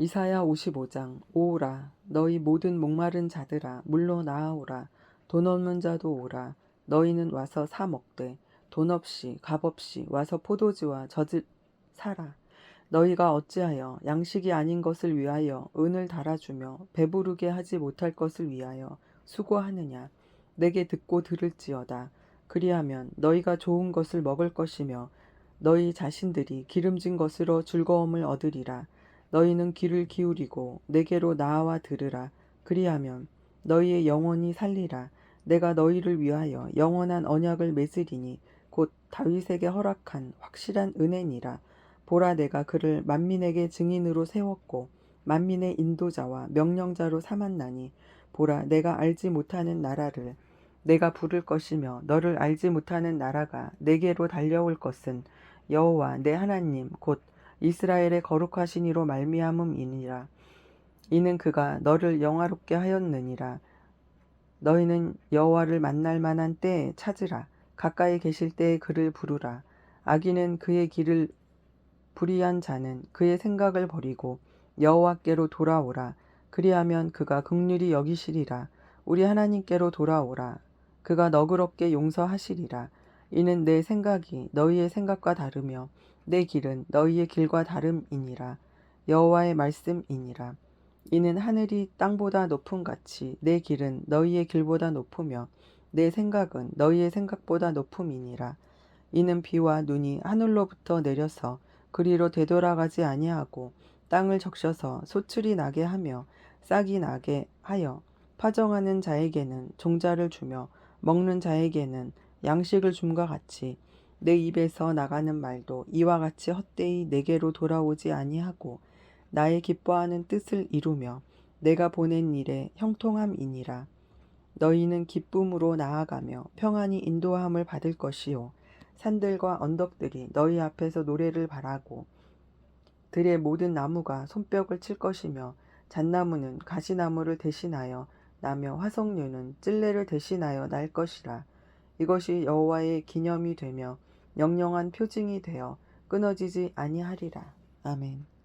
이사야 55장 오오라. 너희 모든 목마른 자들아 물로 나아오라. 돈 없는 자도 오라. 너희는 와서 사 먹되 돈 없이 값 없이 와서 포도주와 젖을 사라. 너희가 어찌하여 양식이 아닌 것을 위하여 은을 달아주며 배부르게 하지 못할 것을 위하여 수고하느냐? 내게 듣고 들을지어다. 그리하면 너희가 좋은 것을 먹을 것이며 너희 자신들이 기름진 것으로 즐거움을 얻으리라 너희는 귀를 기울이고 내게로 나아와 들으라. 그리하면 너희의 영혼이 살리라. 내가 너희를 위하여 영원한 언약을 맺으리니 곧 다윗에게 허락한 확실한 은혜니라. 보라 내가 그를 만민에게 증인으로 세웠고 만민의 인도자와 명령자로 삼았나니. 보라 내가 알지 못하는 나라를 내가 부를 것이며 너를 알지 못하는 나라가 내게로 달려올 것은 여호와 내 하나님 곧 이스라엘의 거룩하신 이로 말미암음이니라. 이는 그가 너를 영화롭게 하였느니라. 너희는 여호와를 만날 만한 때에 찾으라. 가까이 계실 때에 그를 부르라. 악인은 그의 길을 불의한 자는 그의 생각을 버리고 여호와께로 돌아오라. 그리하면 그가 극률이 여기시리라. 우리 하나님께로 돌아오라. 그가 너그럽게 용서하시리라. 이는 내 생각이 너희의 생각과 다르며 내 길은 너희의 길과 다름이니라. 여호와의 말씀이니라. 이는 하늘이 땅보다 높음 같이 내 길은 너희의 길보다 높으며 내 생각은 너희의 생각보다 높음이니라. 이는 비와 눈이 하늘로부터 내려서 그리로 되돌아가지 아니하고 땅을 적셔서 소출이 나게 하며 싹이 나게 하여 파정하는 자에게는 종자를 주며 먹는 자에게는 양식을 줌과 같이 내 입에서 나가는 말도 이와 같이 헛되이 내게로 돌아오지 아니하고 나의 기뻐하는 뜻을 이루며 내가 보낸 일에 형통함이니라. 너희는 기쁨으로 나아가며 평안히 인도함을 받을 것이요. 산들과 언덕들이 너희 앞에서 노래를 바라고 들의 모든 나무가 손뼉을 칠 것이며 잣나무는 가시나무를 대신하여 나며 화석류는 찔레를 대신하여 날 것이라. 이것이 여호와의 기념이 되며 영영한 표징이 되어 끊어지지 아니하리라 아멘.